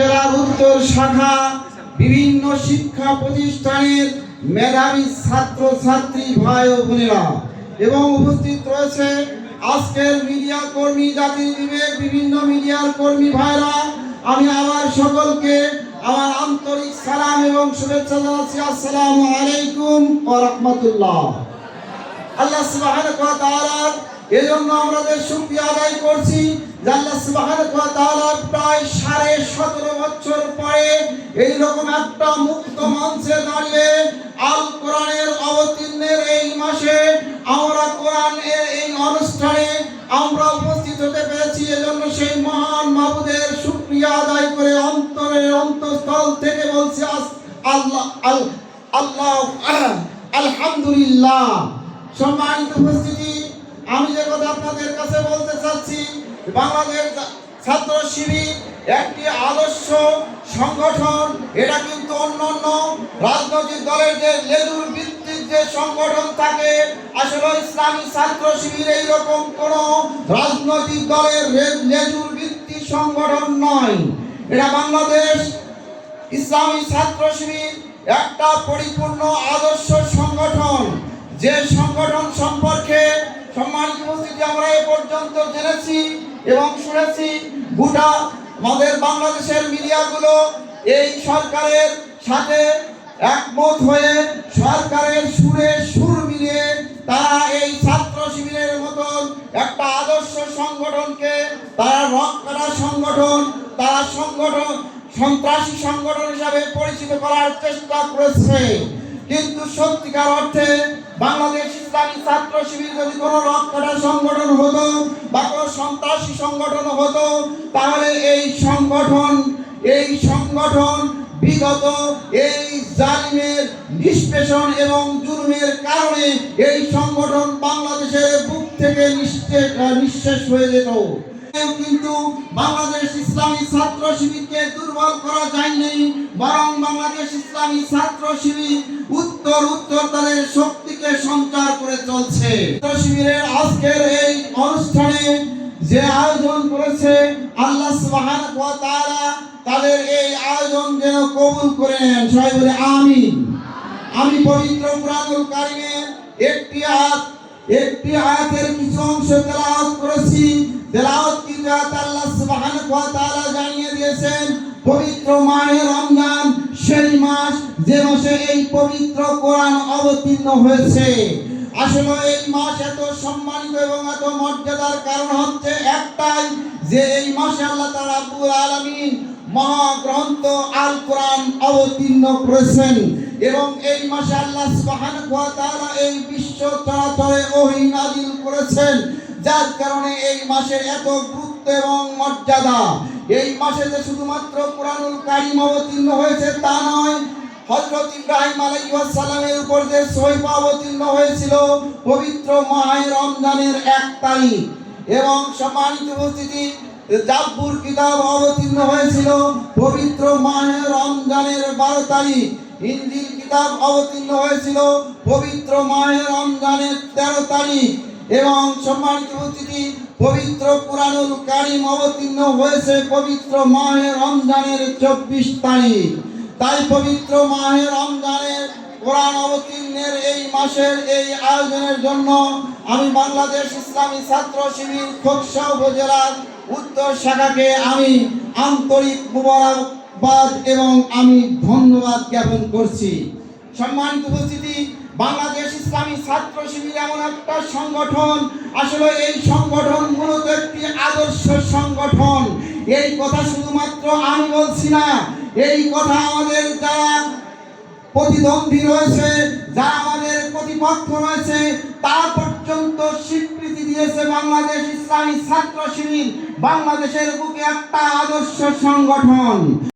জেলার উত্তর শাখা বিভিন্ন শিক্ষা প্রতিষ্ঠানের মেধাবী ছাত্র ছাত্রী ভাই ও বোনেরা। এবং উপস্থিত রয়েছে আজকের মিডিয়া কর্মী, জাতির বিবেক, বিভিন্ন মিডিয়ার কর্মী ভাইরা। আমি আমার সকলকে আমার আন্তরিক সালাম এবং শুভেচ্ছা জানাচ্ছি। আসসালামু আলাইকুম ওয়া রাহমাতুল্লাহ। আল্লাহ এজন্য আমাদের শুকরিয়া আদায় করছি আল্লাহ সুবহানাহু ওয়া তাআলা প্রায় সাড়ে সতেরো বছর পরে এই রকম একটা মুক্ত মঞ্চে দাঁড়িয়ে আল কোরআনের অবতীর্ণের এই মাসে আমরা কোরআনের এই অনুষ্ঠানে আমরা উপস্থিত হতে পেরেছি। এজন্য সেই মহান মাবুদের শুকরিয়া আদায় করে অন্তরের অন্তঃস্থল থেকে বলছি আল্লাহ, আল, আল্লাহ, আলহামদুলিল্লাহ। সম্মানিত উপস্থিতি আমি যে কথা আপনাদের কাছে বলতে চাচ্ছি, বাংলাদেশ ছাত্র শিবির একটি আদর্শ সংগঠন, এটা কিন্তু অন্য অন্য রাজনৈতিক দলের যে লেজুর ভিত্তিক যে সংগঠন থাকে, আসলে ইসলামী ছাত্র শিবির এইরকম কোন রাজনৈতিক দলের লেজুর ভিত্তিক সংগঠন নয়। এটা বাংলাদেশ ইসলামী ছাত্র শিবির একটা পরিপূর্ণ আদর্শ সংগঠন। যে সংগঠন সম্পর্কে সম্মানিত উপস্থিতি, আমরা এ পর্যন্ত জেনেছি এবং শুনেছি গোটা আমাদের বাংলাদেশের মিডিয়াগুলো এই সরকারের সাথে একমত হয়ে সরকারের সুরে সুর মিলিয়ে তারা এই ছাত্র শিবিরের মতন একটা আদর্শ সংগঠনকে, তারা রক করা সংগঠন, তারা সংগঠন, সন্ত্রাসী সংগঠন হিসাবে পরিচিত করার চেষ্টা করেছে। কিন্তু সত্যিকার অর্থে বাংলাদেশ ইসলামী ছাত্র শিবির যদি কোনো রক্ষাটা সংগঠন হতো বা কোনো সন্ত্রাসী সংগঠন হতো, তাহলে এই সংগঠন এই সংগঠন বিগত এই জালিমের নিষ্পেষণ এবং জুলুমের কারণে এই সংগঠন বাংলাদেশের বুক থেকে নিঃশেষ হয়ে যেত। কিন্তু বাংলাদেশ ইসলামী ছাত্র শিবিরকে দুর্বল করা যায়নি, বরং বাংলাদেশ ইসলামী ছাত্র শিবির উত্তর উত্তর তাদের শক্তিকে সঞ্চার করে চলছে। শিবিরের আজকের এই অনুষ্ঠানে যে আয়োজন করেছে, আল্লাহ সুবহানাহু ওয়া তাআলা তাদের এই আয়োজন যেন কবুল করে নেন। সবাই বলে আমিন। আমি পবিত্র কুরআনুল কারিমের একটি আয়াত, একটি আয়াতের কিছু অংশ তেলাওয়াত করেছি। তেলাওয়াত কি আয়াত আল্লাহ সুবহানাহু ওয়া তাআলা জানিয়ে দিয়েছেন? পবিত্র মাহে রমজান, সেই মাস যে মাসে এই পবিত্র কোরআন অবতীর্ণ হয়েছে। আসলে এই মাস এত সম্মানিত এবং এত মর্যাদার কারণ হচ্ছে একটাই, যে এই মাসে আল্লাহ তাআলা রাব্বুল আলামিন মহাগ্রন্থ আল কোরআন অবতীর্ণ করেছেন এবং এই মাসে আল্লাহ সুবহানাহু ওয়া তাআলা এই বিশ্ব চরাচরে ওহী নাযিল করেছেন। যার কারণে এই মাসের এত গুরুত্ব এবং মর্যাদা। এই মাসে যে শুধুমাত্র কোরআনুল কারিম অবতীর্ণ হয়েছে তা নয়, হযরত ইব্রাহিম আলাইহিস সালামের উপর যে সহিফ অবতীর্ণ হয়েছিল, পবিত্র মাহে রমজানের এক তারিখ। এবং সম্মানিত উপস্থিতি, জাব্বুর কিতাব অবতীর্ণ হয়েছিল পবিত্র মাহে রমজানের বারো তারিখ। ইঞ্জিল কিতাব অবতীর্ণ হয়েছিল পবিত্র মাহে রমজানের তেরো তারিখ। এবং সম্মানিত উপস্থিতি পবিত্র কোরআনুল কারিম অবতীর্ণ হয়েছে পবিত্র মাহে রমজানের চব্বিশ তারিখ। তাই পবিত্র মাহে রমজানের কোরআন অবতীর্ণের এই মাসের এই আয়োজনের জন্য আমি বাংলাদেশ ইসলামী ছাত্র শিবির খোকসা উপজেলার উত্তর শাখাকে আমি আন্তরিক মুবারকবাদ এবং আমি ধন্যবাদ জ্ঞাপন করছি। সম্মানিত উপস্থিতি, বাংলাদেশ ইসলামী ছাত্র শিবির এমন একটা সংগঠন। আসলে এই সংগঠন মূলত একটি আদর্শ সংগঠন। এই কথা শুধুমাত্র আমি বলছি না, এই কথা আমাদের যারা প্রতিদ্বন্দ্বী রয়েছে, যারা আমাদের প্রতিপক্ষ রয়েছে তা পর্যন্ত স্বীকৃতি দিয়েছে বাংলাদেশ ইসলামী ছাত্র শিবির, বাংলাদেশের বুকে একটা আদর্শ সংগঠন।